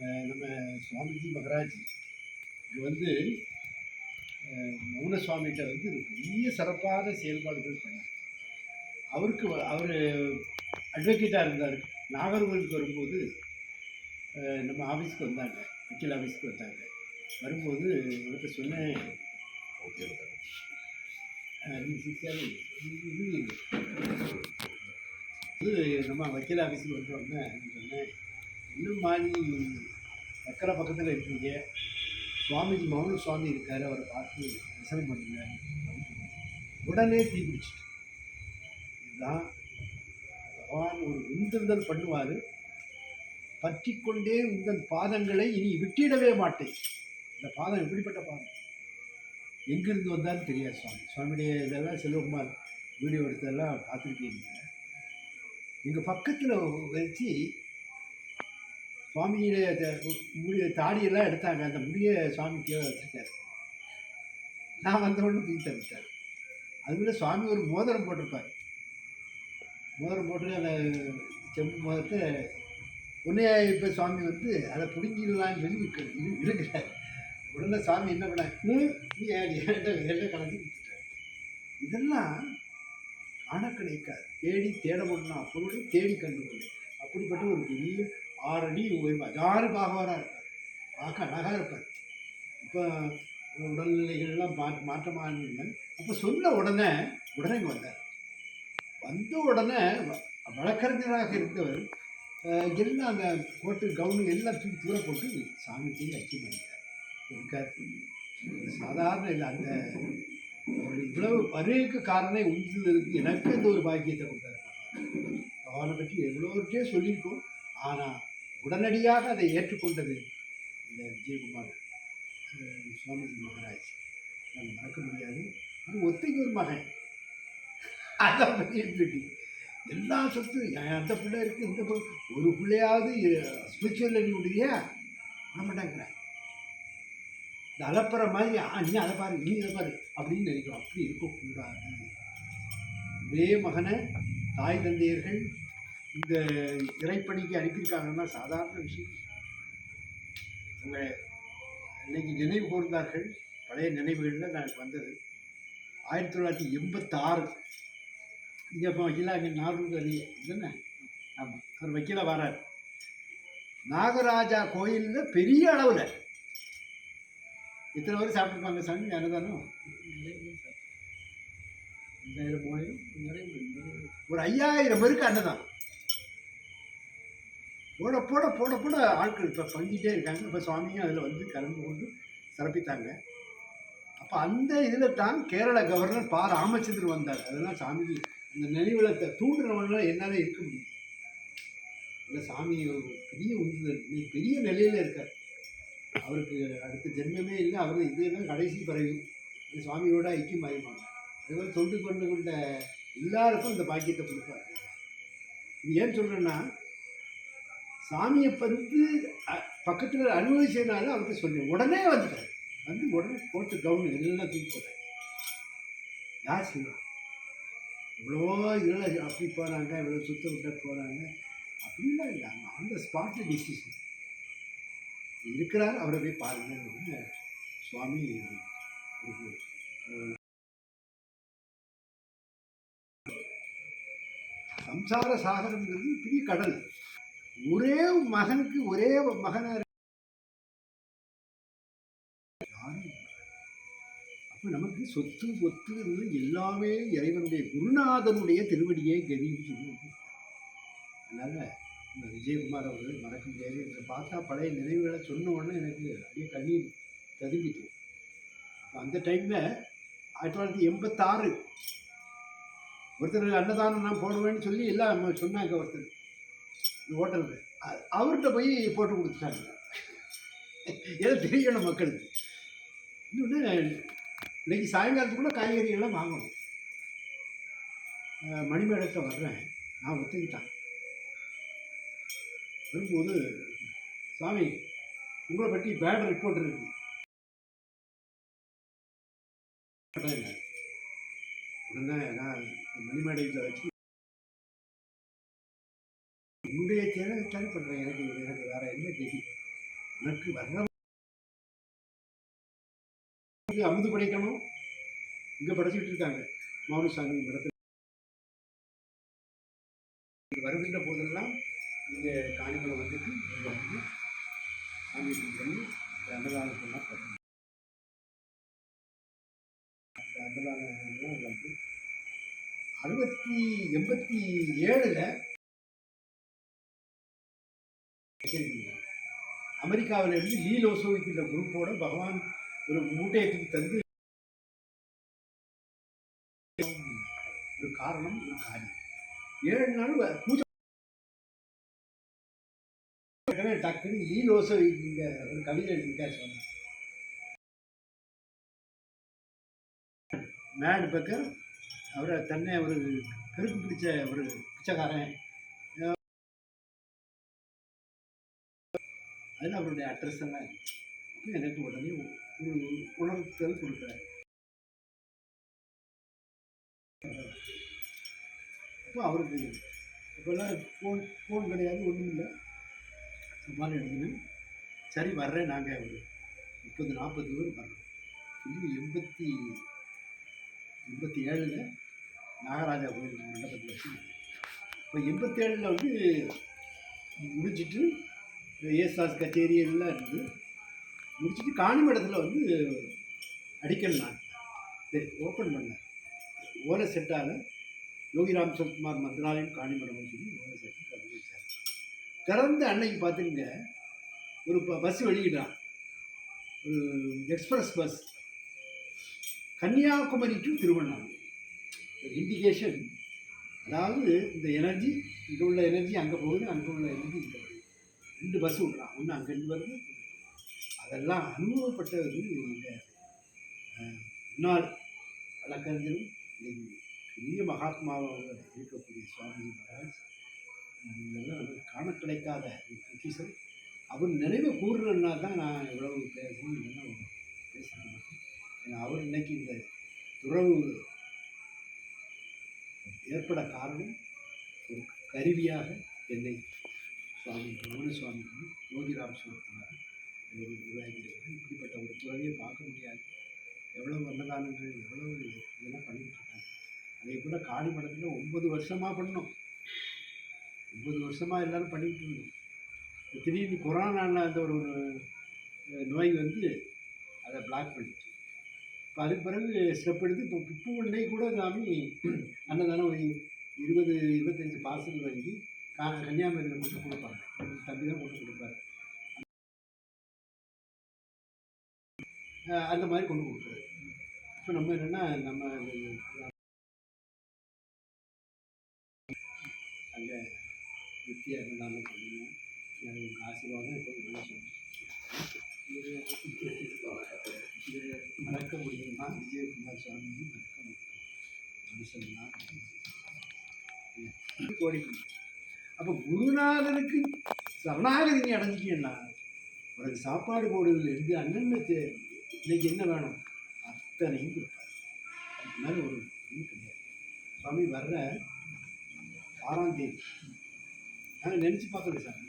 நம்ம சுவாமிஜி மகராஜ் இது வந்து மௌன சுவாமிகிட்ட வந்து பெரிய சிறப்பான செயல்பாடுகள் பண்ணார் அவருக்கு அவர் அட்வொகேட்டாக இருந்தார் நாகர்கோவிலுக்கு வரும்போது நம்ம ஆஃபீஸ்க்கு வந்தாங்க வக்கீல் ஆஃபீஸ்க்கு வந்தாங்க வரும்போது இவர்கிட்ட சொன்னேன் இது நம்ம வக்கீல் ஆஃபீஸுக்கு வந்து வந்தேன் சொன்னேன் இன்னும் மாதிரி சக்கரை பக்கத்தில் இருக்கீங்க. சுவாமிஜி மௌன சுவாமி இருக்கார் அவரை பார்த்து தரிசனம் பண்ணுங்க உடனே தீ பிடிச்சிட்டு இதுதான் பகவான் ஒரு உந்துதல் பண்ணுவார். பற்றி கொண்டே உங்கள் பாதங்களை இனி விட்டிடவே மாட்டேன். இந்த பாதம் எப்படிப்பட்ட பாதம்? எங்கிருந்து வந்தாலும் தெரியாது சுவாமி. சுவாமியுடைய இதெல்லாம் செல்வகுமார் வீடியோ எடுத்ததெல்லாம் பார்த்துருக்கீங்க. எங்கள் பக்கத்தில் வச்சு சுவாமியுடைய த- முடிய தாடியெல்லாம் எடுத்தாங்க. அந்த முடியை சுவாமி கீழே வச்சுருக்காரு. நான் வந்தவொடனே உடனே தூக்கி தந்துட்டார் அதுக்குள்ள சுவாமி ஒரு மோதிரம் போட்டிருப்பார். மோதிரம் போட்டு அந்த செம்பு மோதிரத்தை உடனே இப்போ சுவாமி வந்து அதை பிடுங்கிடலான்னு சொல்லி இரு- இருக்கிறார். உடனே சாமி என்ன பண்ண என்கிட்ட கலந்து இதெல்லாம் காண கிடைக்காது தேடி தேட முடியும்? அப்பொழுது தேடி கண்டுபிடி அப்படிப்பட்ட ஒரு பெரிய ஆறடி உயர்வாக யாரும் பாகவராக இருப்பார். பார்க்க அழகாக இருப்பார். இப்போ உடல்நிலைகள்லாம் மா மாற்றமாக இருந்தேன் அப்போ சொன்ன உடனே உடனே இங்கே வந்தார். வந்த உடனே வ- வழக்கறிஞராக இருந்தவர் இருந்த அந்த போட்டு கவுனு எல்லாம் தூக்கி தூர போட்டு சாமிக்கு ஐக்கியம் பண்ணிட்டார். எனக்கு சாதாரண இல்லை. அந்த இவ்வளவு வருகைக்கு காரணம் உந்துதலுக்கு எனக்கு இந்த ஒரு பாக்கியத்தை கொடுத்தாரு. அவனை பற்றி எவ்வளோ சொல்லியிருக்கோம். ஆனால் உடனடியாக அதை ஏற்றுக்கொண்டது இந்த விஜயகுமார் சுவாமிஜி மகராஜ். நம்ம மறக்க முடியாது. அது ஒத்தைக்கு ஒரு மகன். அதான் பெரிய எல்லா சொத்து என் அந்த பிள்ளை இருக்குது இந்த பிள்ளை. ஒரு பிள்ளையாவது ஸ்பிரிச்சுவல் நீ பண்ண மாட்டேங்கிறேன் இந்த அலப்புற மாதிரி நீ அதை பாரு நீ அதை பாரு அப்படின்னு நினைக்கிறோம். அப்படி இருக்கக்கூடாது. ஒரே மகனை தாய் தந்தையர்கள் இந்த இறைப்பணிக்கு அனுப்பியிருக்காங்கன்னா சாதாரண விஷயம். அவங்க இன்னைக்கு நினைவு கூர்ந்தார்கள். பழைய நினைவுகளில் எனக்கு வந்தது. ஆயிரத்தி தொள்ளாயிரத்தி எண்பத்தாறு. இங்கே இப்போ வக்கீலா இங்கே நாகூர் அறிய இதுதானே ஆமாம் அவர் வக்கீலா வரார். நாகராஜா கோயிலில் பெரிய அளவில். இத்தனை பேர் சாப்பிட்டுருப்பாங்க சாமி ரெண்டாயிரம் மூவாயிரம் ஒரு ஐயாயிரம் பேருக்கு அன்னதானம். போட போட போட போட ஆட்கள் இப்போ பங்கிட்டே இருக்காங்க. இப்போ சுவாமியும் அதில் வந்து கலந்து கொண்டு சிறப்பித்தாங்க. அப்போ அந்த இதில் தான் கேரள கவர்னர் பா ராமச்சந்திரன் வந்தார். அதெல்லாம் சாமி அந்த நினைவுலத்தை தூண்டுறவனால என்னால் இருக்க முடியும் இல்லை சாமி பெரிய உந்துதல் பெரிய நிலையில் இருக்கார் அவருக்கு அடுத்த ஜென்மமே இல்லை அவர் இதுதான் கடைசி பிறவி. இந்த சுவாமியோட ஐக்கியம் ஆகிப்பாங்க அதுபோல் தொண்டு கொண்டு கொண்ட எல்லாருக்கும் இந்த பாக்கியத்தை கொடுப்பார். இது ஏன் சொல்கிறேன்னா சாமியை வந்து பக்கத்தில் அனுபவிச்சதுனால அவருக்கு சொல்லி உடனே வந்துட்டார். வந்து உடனே போட்டு கவுன் எல்லாம் தூக்கி போட்டார். யார் செய்வா இவ்வளோ இதெல்லாம் அப்படி போகிறாங்க இவ்வளோ சுத்த விட்ட போகிறாங்க அப்படிலாம் இல்லை. அவங்க அந்த ஸ்பாட்டு டிசிஷன் இருக்கிறார் அவரை போய் பாருங்க சுவாமி சம்சார சாகரம்ங்கிறது பெரிய கடல். ஒரே மகனுக்கு ஒரே மகனா இருக்கு. அப்ப நமக்கு சொத்து ஒத்து இருந்து எல்லாமே இறைவனுடைய குருநாதனுடைய திருவடியே கதின்னு சொல்லி அதனால இந்த விஜயகுமார் அவர்கள் மறக்க முடியாது. இதை பார்த்தா பழைய நினைவுகளை சொன்ன உடனே எனக்கு அப்படியே கண்ணீர் ததும்பிட்டு அப்போ அந்த டைமில் ஆயிரத்தி தொள்ளாயிரத்தி எண்பத்தாறு ஒருத்தர் அன்னதானம் நான் போடுவேன்னு சொல்லி எல்லாம் சொன்னாங்க ஒருத்தர். இந்த ஹோட்டலில் அவர்கிட்ட போய் போட்டு கொடுத்துட்டாங்க. ஏதோ தெரியணும் மக்களுக்கு. இன்னொன்று இன்னைக்கு சாயங்காலத்துக்குள்ளே காய்கறிகள்லாம் வாங்கணும். மணிமேடத்தை வர்றேன். நான் ஒத்துக்கிட்டேன் வரும்போது சாமி உங்களை பற்றி பேட் ரிப்போர்ட் இருக்கு. உடனே நான் மணிமேடையில் வச்சு என்னுடைய தேவை தானே பண்ணுறேன் எனக்கு எனக்கு வேற என்ன தெரியும் உனக்கு வர்ற அமுது படைக்கணும். இங்கே படைச்சிட்டு இருக்காங்க. மௌனசாமி இடத்துல வருகின்ற போதெல்லாம் இங்கே காணிமலை வந்துட்டு இங்கே வந்து சாமி பண்ணி அன்னதானத்தெல்லாம் பண்ணணும். அந்த அன்னதானம் வந்து அறுபத்தி எண்பத்தி ஏழில் அமெரிக்காவில் இருந்து லீலோசோவிக்கிற குரூப்போட பகவான் ஒரு மூட்டையத்துக்கு தந்து ஒரு காரணம் ஒரு காரியம். ஏழு நாள் பூஜை டக்குன்னு லீலோசோ இங்க ஒரு கவிதை எழுதியிருக்காரு சொன்னார் மேடு பக்கர் அவரை தன்னை ஒரு கருக்கு பிடிச்ச ஒரு பிச்சைக்காரன் அதில் அவருடைய அட்ரஸ் எல்லாம் எனக்கு உடனே ஒரு உணர்த்தல் கொடுக்குறாரு. அப்போ அவருக்கு இப்போல்லாம் ஃபோன் ஃபோன் கிடையாது ஒன்றும் இல்லை. சும்மா எடுக்கணும் சரி வர்றேன் நாங்கள் ஒரு முப்பது நாற்பது பேர் வர்றோம். சொல்லி எண்பத்தி எண்பத்தி ஏழில் நாகராஜா கோயில் மண்டபத்தில் வச்சு. இப்போ எண்பத்தேழில் வந்து முடிஞ்சிட்டு ஏசாஸ் கச்சேரி எல்லாம் இருந்து முடிச்சிட்டு காணிமடத்தில் வந்து அடிக்கல் நான். சரி ஓப்பன் பண்ணேன். ஓலை செட்டால் யோகி சரத்குமார் மந்திராலயம் காணிமடம்னு சொல்லி ஓலை செட்டு திறந்து வச்சார். திறந்து அன்னைக்கு பார்த்துங்க ஒரு பஸ் வெளியிடான் ஒரு express bus Kanyakumari to Tiruvannamalai. Indication அதாவது இந்த எனர்ஜி இங்கே உள்ள எனர்ஜி அங்கே போகுது அங்கே உள்ள எனர்ஜி இங்கே ரெண்டு பஸ் விட்றான் ஒன்று அங்கேருந்து வருது அதெல்லாம் அனுபவப்பட்டது இந்த முன்னாள் வழக்கறிஞரும் பெரிய மகாத்மாவாக இருக்கக்கூடிய சுவாமி மகாராஜ் இதெல்லாம் காண கிடைக்காத ஒரு அவர் நினைவு கூறுறதுனா தான் நான் இவ்வளவு பேசணும் இல்லைன்னா பேச ஏன்னா அவர் இன்னைக்கு இந்த துறவு ஏற்பட காரணம் ஒரு கருவியாக என்னை சுவாமி ரமண சுவாமிக்கும் யோகிராம் சுவாமிக்கும் எனக்கு இப்படிப்பட்ட ஒரு துறவியை பார்க்க முடியாது. எவ்வளோ அன்னதானங்கள் எவ்வளவு இதெல்லாம் பண்ணிகிட்ருக்காங்க அதே போல் காளி படத்தில் ஒன்பது வருஷமாக பண்ணோம் ஒன்பது வருஷமாக எல்லாரும் பண்ணிக்கிட்டு இருந்தோம். திடீர்னு கொரோனாவில் அந்த ஒரு நோய் வந்து அதை பிளாக் பண்ணிச்சு. இப்போ அதுக்கு பிறகு ஸ்டெப் எடுத்து இப்போ இப்போ உடனே கூட சாமி அன்னதானம் ஒரு இருபது இருபத்தஞ்சி பார்சல் வாங்கி கா கன்னியாகுமரியில் மட்டும் கொடுப்பாங்க தம்பி தான் கொண்டு கொடுப்பாரு. அந்த மாதிரி கொண்டு கொடுப்பாரு. இப்போ நம்ம என்னென்னா நம்ம அங்கே நித்திய இருந்தாலும் பண்ணணும் எனக்கு ஆசீர்வாதம் இப்போ நல்லா இது மறக்க முடியுமா? விஜயகுமார் சுவாமி மறக்க முடியும்? மனுஷன்னா கோடி அப்போ குருநாதனுக்கு சரணாகதி நீ அடைஞ்சிட்டீங்கன்னா உனக்கு சாப்பாடு போடுறதுல இருந்து அண்ணன் இன்னைக்கு என்ன வேணும்? அத்தனையும் கொடுப்பார். அதுக்கு ஒரு கிடையாது. சுவாமி வர்ற ஆறாம் தேதி. நாங்கள் நினச்சி பார்க்கல சார்.